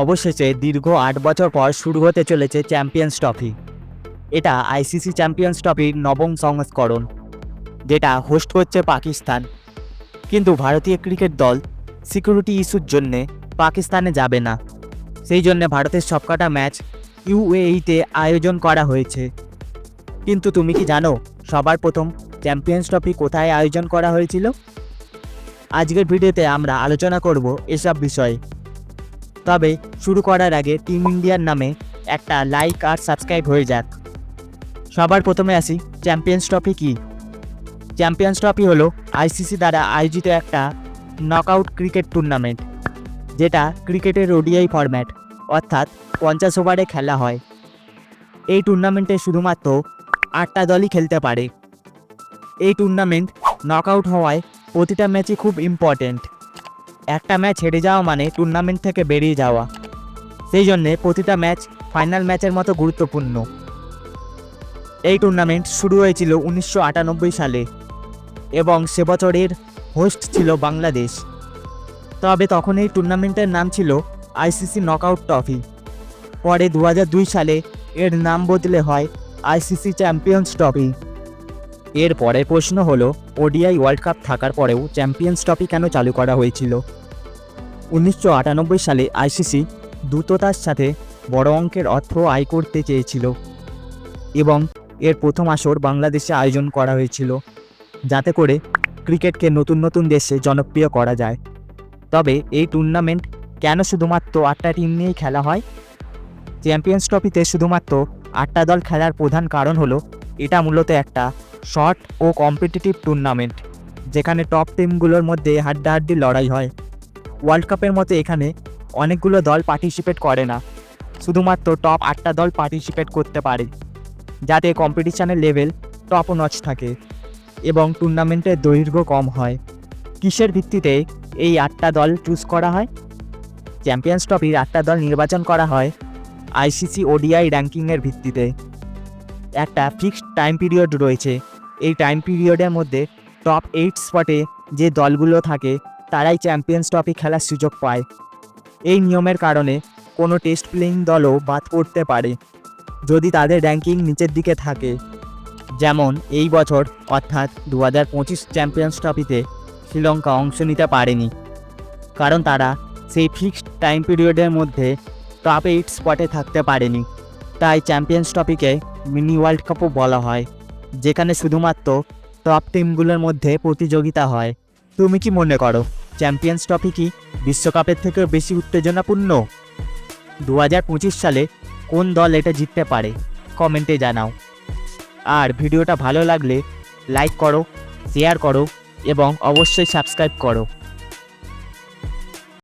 অবশেষে দীর্ঘ আট বছর পর শুরু হতে চলেছে চ্যাম্পিয়ন্স ট্রফি। এটা আইসিসি চ্যাম্পিয়ন্স ট্রফির নবম সংস্করণ, যেটা হোস্ট করছে পাকিস্তান। কিন্তু ভারতীয় ক্রিকেট দল সিকিউরিটি ইস্যুর জন্যে পাকিস্তানে যাবে না। সেই জন্যে ভারতের সবকটা ম্যাচ ইউএইতে আয়োজন করা হয়েছে। কিন্তু তুমি কি জানো সবার প্রথম চ্যাম্পিয়ন্স ট্রফি কোথায় আয়োজন করা হয়েছিল? আজকের ভিডিওতে আমরা আলোচনা করব এসব বিষয়ে। তবে শুরু করার আগে টিম ইন্ডিয়ার নামে একটা লাইক আর সাবস্ক্রাইব হয়ে যাক। সবার প্রথমে আসি, চ্যাম্পিয়ন্স ট্রফি কি? চ্যাম্পিয়ন্স ট্রফি হলো আইসিসি দ্বারা আয়োজিত একটা নকআউট ক্রিকেট টুর্নামেন্ট, যেটা ক্রিকেটের ওডিআই ফরম্যাট, অর্থাৎ পঞ্চাশ ওভারে খেলা হয়। এই টুর্নামেন্টে শুধুমাত্র আটটা দলই খেলতে পারে। এই টুর্নামেন্ট নকআউট হওয়ায় প্রতিটা ম্যাচই খুব ইম্পর্ট্যান্ট। একটা ম্যাচ হেরে যাওয়া মানে টুর্নামেন্ট থেকে বেরিয়ে যাওয়া। সেই জন্যে প্রতিটা ম্যাচ ফাইনাল ম্যাচের মতো গুরুত্বপূর্ণ। এই টুর্নামেন্ট শুরু হয়েছিল উনিশশো আটানব্বই সালে এবং সে বছরের হোস্ট ছিল বাংলাদেশ। তবে তখন এই টুর্নামেন্টের নাম ছিল আইসিসি নকআউট ট্রফি পরে দু হাজার দুই সালে এর নাম বদলে হয় আইসিসি চ্যাম্পিয়ন্স ট্রফি এর পরের প্রশ্ন হলো ওডিআই ওয়ার্ল্ড কাপ থাকার পরেও চ্যাম্পিয়ন্স ট্রফি কেন চালু করা হয়েছিল? উনিশশো আটানব্বই সালে আইসিসি দ্রুততার সাথে বড় অঙ্কের অর্থ আয় করতে চেয়েছিল এবং এর প্রথম আসর বাংলাদেশে আয়োজন করা হয়েছিল, যাতে করে ক্রিকেটকে নতুন নতুন দেশে জনপ্রিয় করা যায়। তবে এই টুর্নামেন্ট কেন শুধুমাত্র আটটা টিম নিয়েই খেলা হয়? চ্যাম্পিয়ন্স ট্রফিতে শুধুমাত্র আটটা দল খেলার প্রধান কারণ হলো, এটা মূলত একটা শর্ট ও কম্পিটিটিভ টুর্নামেন্ট, যেখানে টপ টিমগুলোর মধ্যে হাড্ডাহাড্ডি লড়াই হয়। ওয়ার্ল্ড কাপের মতো এখানে অনেকগুলো দল পার্টিসিপেট করে না। শুধুমাত্র টপ আটটা দল পার্টিসিপেট করতে পারে, যাতে কম্পিটিশানের লেভেল টপ নচ থাকে এবং টুর্নামেন্টের দৈর্ঘ্য কম হয়। কিসের ভিত্তিতে এই আটটা দল চুজ করা হয়? চ্যাম্পিয়ন্স ট্রফির আটটা দল নির্বাচন করা হয় আইসিসি ওডিআই র্যাঙ্কিংয়ের ভিত্তিতে। একটা ফিক্সড টাইম পিরিয়ড রয়েছে, এই টাইম পিরিয়ডের মধ্যে টপ এইট স্পটে যে দলগুলো থাকে তারাই চ্যাম্পিয়ন্স ট্রফি খেলার সুযোগ পায়। এই নিয়মের কারণে কোনো টেস্ট প্লেয়িং দলও বাদ পড়তে পারে, যদি তাদের র্যাঙ্কিং নিচের দিকে থাকে। যেমন এই বছর অর্থাৎ দু হাজার পঁচিশ চ্যাম্পিয়ন্স ট্রফিতে শ্রীলঙ্কা অংশ নিতে পারেনি, কারণ তারা সেই ফিক্সড টাইম পিরিয়ডের মধ্যে টপ এইট স্পটে থাকতে পারেনি। তাই চ্যাম্পিয়ন্স ট্রফিকে মিনি ওয়ার্ল্ড কাপও বলা হয়, যেখানে শুধুমাত্র টপ টিমগুলোর মধ্যে প্রতিযোগিতা হয়। তুমি কি মনে করো চ্যাম্পিয়ন্স ট্রফি কি বিশ্বকাপের থেকেও বেশি উত্তেজনাপূর্ণ? দু হাজার পঁচিশ সালে কোন দল এটা জিততে পারে, কমেন্টে জানাও। আর ভিডিওটা ভালো লাগলে লাইক করো, শেয়ার করো, এবং অবশ্যই সাবস্ক্রাইব করো।